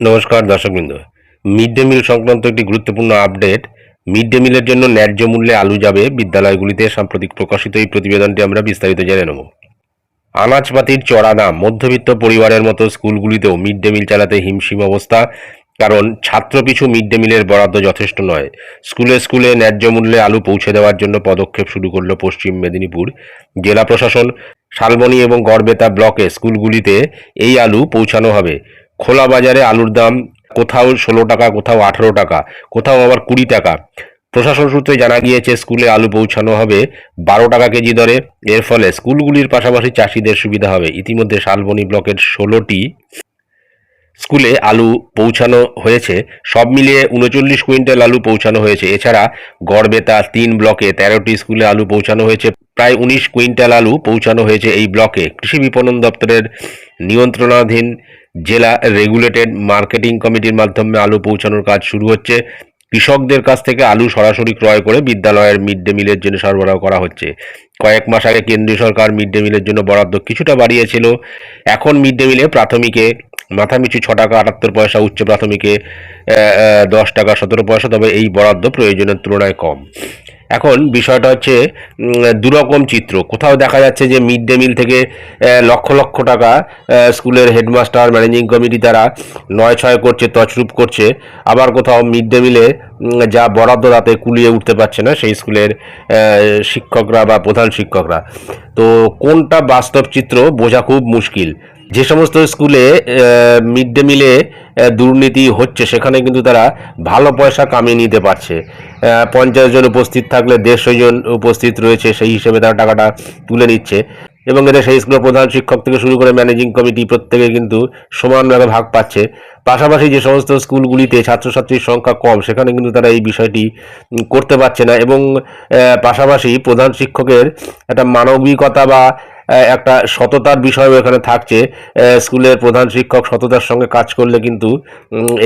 নমস্কার দর্শকবৃন্দ। Mid day meal সংক্রান্ত একটি গুরুত্বপূর্ণ আপডেট মিড ডে মিলের জন্য ন্যায্য মূল্যে আলু যাবে বিদ্যালয়গুলিতে সাম্প্রতিক প্রকাশিত এই প্রতিবেদনটি আমরা বিস্তারিত জেনে নেব। আনাজপাতির চড়া দাম, মধ্যবিত্ত পরিবারের মতো স্কুলগুলিতেও মিড ডে মিল চালাতে হিমশিম অবস্থা, কারণ ছাত্রপিছু মিড ডে মিলের বরাদ্দ যথেষ্ট নয়। স্কুলে স্কুলে ন্যায্য মূল্যে আলু পৌঁছে দেওয়ার জন্য পদক্ষেপ শুরু করল পশ্চিম মেদিনীপুর জেলা প্রশাসন। শালবনী এবং গড়বেতা ব্লকে স্কুলগুলিতে এই আলু পৌঁছানো হবে। খোলা বাজারে আলুর দাম কোথাও ষোলো টাকা, কোথাও আঠেরো টাকা, কোথাও আবার কুড়ি টাকা। প্রশাসন সূত্রে জানা গিয়েছে, স্কুলে আলু পৌঁছানো হবে বারো টাকা কেজি দরে। এর ফলে স্কুলগুলির পাশাপাশি চাষিদের সুবিধা হবে। ইতিমধ্যে শালবনি ব্লকের ষোলোটি স্কুলে আলু পৌঁছানো হয়েছে। সব মিলিয়ে উনচল্লিশ কুইন্টাল আলু পৌঁছানো হয়েছে। এছাড়া গড়বেতা তিন ব্লকে তেরোটি স্কুলে আলু পৌঁছানো হয়েছে। প্রায় উনিশ কুইন্টাল আলু পৌঁছানো হয়েছে এই ব্লকে। কৃষি বিপণন দপ্তরের নিয়ন্ত্রণাধীন জেলা রেগুলেটেড মার্কেটিং কমিটির মাধ্যমে আলু পৌঁছানোর কাজ শুরু হচ্ছে। কৃষকদের কাছ থেকে আলু সরাসরি ক্রয় করে বিদ্যালয়ের মিড ডে মিলের জন্য সরবরাহ করা হচ্ছে। কয়েক মাস আগে কেন্দ্রীয় সরকার মিড ডে মিলের জন্য বরাদ্দ কিছুটা বাড়িয়েছিল। এখন মিড ডে মিলে প্রাথমিকে মাথাপিছু ছ টাকা আটাত্তর পয়সা, উচ্চ প্রাথমিকে দশ টাকা সতেরো পয়সা, তবে এই বরাদ্দ প্রয়োজনের তুলনায় কম। এখন বিষয়টা হচ্ছে দুরকম চিত্র। কোথাও দেখা যাচ্ছে যে মিড ডে মিল থেকে লক্ষ লক্ষ টাকা স্কুলের হেডমাস্টার, ম্যানেজিং কমিটি তারা নয় ছয় করছে, তছরূপ করছে। আবার কোথাও মিড ডে মিলে যা বরাদ্দ তাতে কুলিয়ে উঠতে পারছে না সেই স্কুলের শিক্ষকরা বা প্রধান শিক্ষকরা। তো কোনটা বাস্তব চিত্র বোঝা খুব মুশকিল। যে সমস্ত স্কুলে মিড ডে মিলে দুর্নীতি হচ্ছে, সেখানে কিন্তু তারা ভালো পয়সা কামিয়ে নিতে পারছে। পঞ্চাশ জন উপস্থিত থাকলে দেড়শো জন উপস্থিত রয়েছে, সেই হিসেবে তারা টাকাটা তুলে নিচ্ছে। এবং এতে সেই স্কুলের প্রধান শিক্ষক থেকে শুরু করে ম্যানেজিং কমিটি প্রত্যেকে কিন্তু সমানভাবে ভাগ পাচ্ছে। পাশাপাশি যে সমস্ত স্কুলগুলিতে ছাত্রছাত্রীর সংখ্যা কম, সেখানে কিন্তু তারা এই বিষয়টি করতে পারছে না। এবং পাশাপাশি প্রধান শিক্ষকের একটা মানবিকতা বা একটা সততার বিষয়ও এখানে থাকছে। স্কুলের প্রধান শিক্ষক সততার সঙ্গে কাজ করলে কিন্তু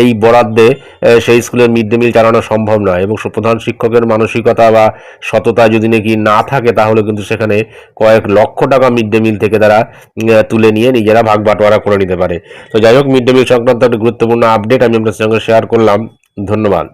এই বরাদ্দে সেই স্কুলের মিড ডে মিল চালানো সম্ভব নয় এবং প্রধান শিক্ষকের মানসিকতা বা সততা যদি নাকি না থাকে, তাহলে কিন্তু সেখানে কয়েক লক্ষ টাকা মিড ডে মিল থেকে তারা তুলে নিয়ে নিজেরা ভাগ বাটোয়ারা করে নিতে পারে। তো যাই হোক, মিড ডে মিল সংক্রান্ত একটা গুরুত্বপূর্ণ আপডেট আমি আপনার সঙ্গে শেয়ার করলাম। ধন্যবাদ।